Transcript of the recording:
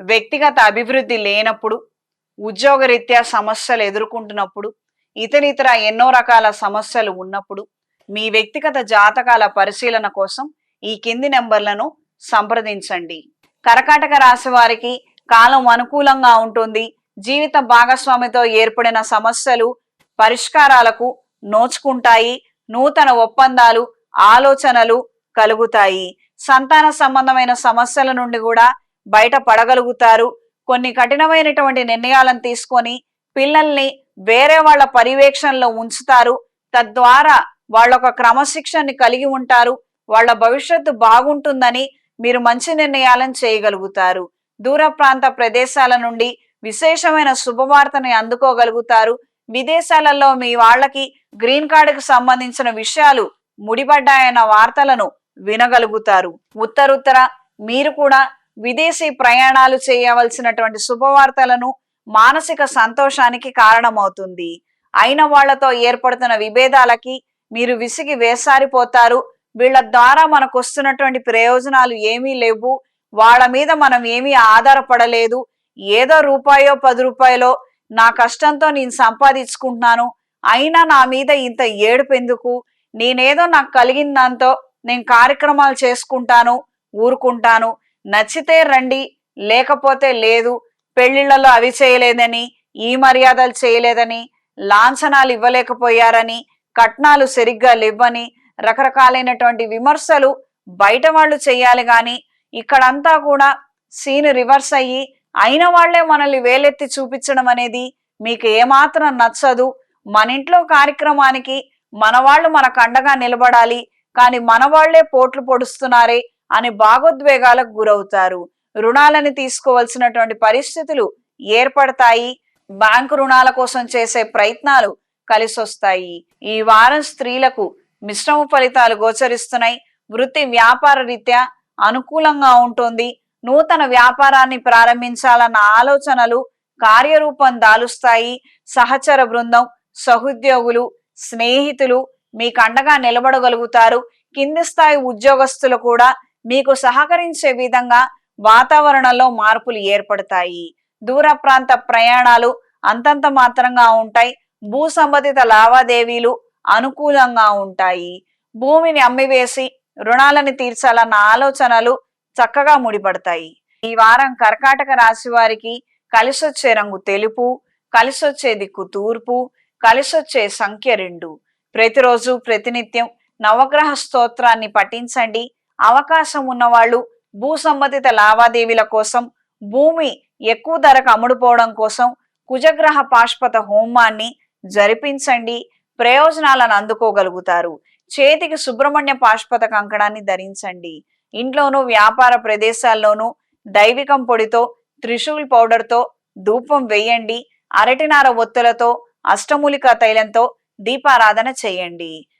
వ్యక్తిగత అభివృద్ధి లేనప్పుడు ఉద్యోగరీత్యా సమస్యలు ఎదుర్కొంటున్నప్పుడు ఇతరితర ఎన్నో రకాల సమస్యలు ఉన్నప్పుడు మీ వ్యక్తిగత జాతకాల పరిశీలన కోసం ఈ కింది నెంబర్లను సంప్రదించండి. కర్కాటక రాశి వారికి కాలం అనుకూలంగా ఉంటుంది. జీవిత భాగస్వామితో ఏర్పడిన సమస్యలు పరిష్కారాలకు నోచుకుంటాయి. నూతన ఒప్పందాలు ఆలోచనలు కలుగుతాయి. సంతాన సంబంధమైన సమస్యల నుండి కూడా బయట పడగలుగుతారు. కొన్ని కఠినమైనటువంటి నిర్ణయాలను తీసుకొని పిల్లల్ని వేరే వాళ్ళ పర్యవేక్షణలో ఉంచుతారు. తద్వారా వాళ్ళ ఒక క్రమశిక్షణని కలిగి ఉంటారు. వాళ్ళ భవిష్యత్తు బాగుంటుందని మీరు మంచి నిర్ణయాలను చేయగలుగుతారు. దూర ప్రాంత ప్రదేశాల నుండి విశేషమైన శుభవార్తని అందుకోగలుగుతారు. విదేశాలలో మీ వాళ్ళకి గ్రీన్ కార్డుకు సంబంధించిన విషయాలు ముడిపడ్డాయన్న వార్తలను వినగలుగుతారు. ఉత్తరుత్తర మీరు కూడా విదేశీ ప్రయాణాలు చేయవలసినటువంటి శుభవార్తలను మానసిక సంతోషానికి కారణమవుతుంది. అయిన వాళ్ళతో ఏర్పడుతున్న విభేదాలకి మీరు విసిగి వేసారిపోతారు. వీళ్ళ ద్వారా మనకు వస్తున్నటువంటి ప్రయోజనాలు ఏమీ లేవు. వాళ్ళ మీద మనం ఏమీ ఆధారపడలేదు. ఏదో రూపాయో పది రూపాయలో నా కష్టంతో నేను సంపాదించుకుంటున్నాను. అయినా నా మీద ఇంత ఏడుపు ఎందుకు? నేనేదో నాకు కలిగిన దాంతో నేను కార్యక్రమాలు చేసుకుంటాను ఊరుకుంటాను. నచ్చితే రండి లేకపోతే లేదు పెళ్ళిళ్ళలో అవి చేయలేదని ఈ మర్యాదలు చేయలేదని లాంఛనాలు ఇవ్వలేకపోయారని కట్నాలు సరిగ్గా లేవని రకరకాలైనటువంటి విమర్శలు బయట వాళ్ళు చేయాలి గాని ఇక్కడంతా కూడా సీన్ రివర్స్ అయ్యి అయిన వాళ్ళే మనల్ని వేలెత్తి చూపించడం అనేది మీకు ఏమాత్రం నచ్చదు. మన ఇంట్లో కార్యక్రమానికి మన వాళ్ళు మనకు అండగా నిలబడాలి కానీ మన వాళ్ళే పోట్లు పొడుస్తున్నారే అని భాగోద్వేగాలకు గురవుతారు. రుణాలని తీసుకోవాల్సినటువంటి పరిస్థితులు ఏర్పడతాయి. బ్యాంకు రుణాల కోసం చేసే ప్రయత్నాలు కలిసొస్తాయి. ఈ వారం స్త్రీలకు మిశ్రమ ఫలితాలు గోచరిస్తున్నాయి. వృత్తి వ్యాపార రీత్యా అనుకూలంగా ఉంటుంది. నూతన వ్యాపారాన్ని ప్రారంభించాలన్న ఆలోచనలు కార్యరూపం దాలుస్తాయి. సహచర బృందం సహోద్యోగులు స్నేహితులు మీకు అండగా నిలబడగలుగుతారు. కింది స్థాయి ఉద్యోగస్తులు కూడా మీకు సహకరించే విధంగా వాతావరణంలో మార్పులు ఏర్పడతాయి. దూర ప్రాంత ప్రయాణాలు అంతంత మాత్రంగా ఉంటాయి. భూ సంబంధిత లావాదేవీలు అనుకూలంగా ఉంటాయి. భూమిని అమ్మివేసి రుణాలను తీర్చాలన్న ఆలోచనలు చక్కగా ముడిపడతాయి. ఈ వారం కర్కాటక రాశి వారికి కలిసొచ్చే రంగు తెలుపు కలిసొచ్చే దిక్కు తూర్పు కలిసొచ్చే సంఖ్య రెండు. ప్రతిరోజు ప్రతినిత్యం నవగ్రహ స్తోత్రాన్ని పఠించండి. అవకాశం ఉన్నవాళ్ళు భూ సంబంధిత లావాదేవీల కోసం భూమి ఎక్కువ ధరకు అమ్ముడుపోవడం కోసం కుజగ్రహ పాష్పత హోమాన్ని జరిపించండి ప్రయోజనాలను అందుకోగలుగుతారు. చేతికి సుబ్రహ్మణ్య పాష్పత కంకణాన్ని ధరించండి. ఇంట్లోనూ వ్యాపార ప్రదేశాల్లోనూ దైవికం పొడితో త్రిశూల్ పౌడర్తో ధూపం వేయండి అరటినార ఒత్తులతో అష్టమూలికా తైలంతో దీపారాధన చేయండి.